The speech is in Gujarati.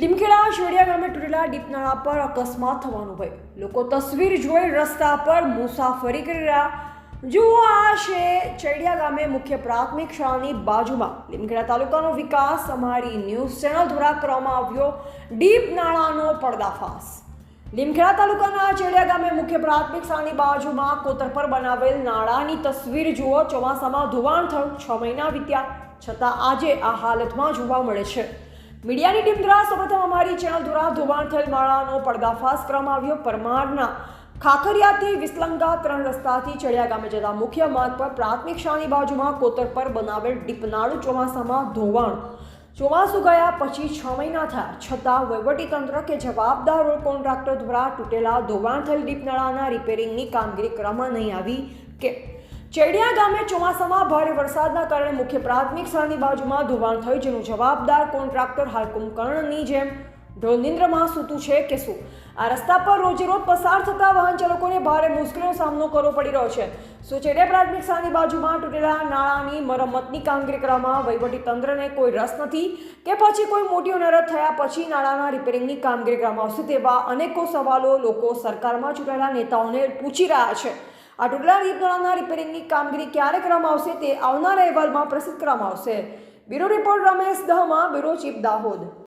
લીમખેડા શેડિયા ગામે તૂટેલા ડીપનાળા પર અકસ્માત થવાનો ભય. લોકો તસવીર જોઈ રસ્તા પર મુસાફરી કરી રહ્યા. જુઓ આ છે ચેડિયા ગામે મુખ્ય પ્રાથમિક શાળાની બાજુમાં. લીમખેડા તાલુકાનો વિકાસ અમારી ન્યૂઝ ચેનલ દ્વારા કરવામાં આવ્યો. ડીપ નાળાનો પર્દાફાશ. લીમખેડા તાલુકાના ચેડિયા ગામે મુખ્ય પ્રાથમિક શાળાની બાજુમાં કોતર પર બનાવેલ નાળાની તસવીર જુઓ. ચોમાસામાં ધોવાણ થયું. છ મહિના વીત્યા. છતાં આજે આ હાલતમાં જોવા મળે છે. મીડિયાની ટીમ દ્વારા સૌપ્રથમ અમારી ચેનલ દ્વારા ધોવાણ થયેલ માળાનો પડદાફાશ કરવામાં આવ્યો. પરમારના ખાખરિયાથી વિસલંગા ત્રણ રસ્તાથી ચડિયા ગામે જતા મુખ્ય માર્ગ પર પ્રાથમિક શાળાની બાજુમાં કોતર પર બનાવેલ ડીપનાળું ચોમાસામાં ધોવાણ. ચોમાસું ગયા પછી છ મહિના થયા. છતાં વહીવટીતંત્ર કે જવાબદાર રોડ કોન્ટ્રાક્ટર દ્વારા તૂટેલા ધોવાણ થયેલ ડીપનાળાના રિપેરિંગની કામગીરી કરવામાં નહીં આવી કે ચેડિયા ગામે ચોમાસામાં ભારે વરસાદના કારણે મુખ્ય પ્રાથમિક શાળાની બાજુમાં ધોવાણ થયું જેનું જવાબદાર કોન્ટ્રાક્ટર હાલ કુંભકર્ણની જેમ ઢોલનિંદ્રમાં સૂતું છે કે શું આ રસ્તા પર રોજે રોજ પસાર થતા વાહન ચાલકોને ભારે મુશ્કેલીનો સામનો કરવો પડી રહ્યો છે. શું ચેડિયા પ્રાથમિક શાળાની બાજુમાં તૂટેલા નાળાની મરમ્મતની કામગીરી કરવામાં તંત્રને કોઈ રસ નથી કે પછી કોઈ મોટી અનરત થયા પછી નાળાના રિપેરિંગની કામગીરી કરવામાં આવશે તેવા અનેકો સવાલો લોકો સરકારમાં ચૂંટાયેલા નેતાઓને પૂછી રહ્યા છે. આ તૂટેલા રીપનાળાના રિપેરિંગની કામગીરી ક્યારે કરવામાં આવશે તે આવનારા અહેવાલમાં પ્રસિદ્ધ કરવામાં આવશે. Bureau report Ramesh Dahma, bureau chief Dahod.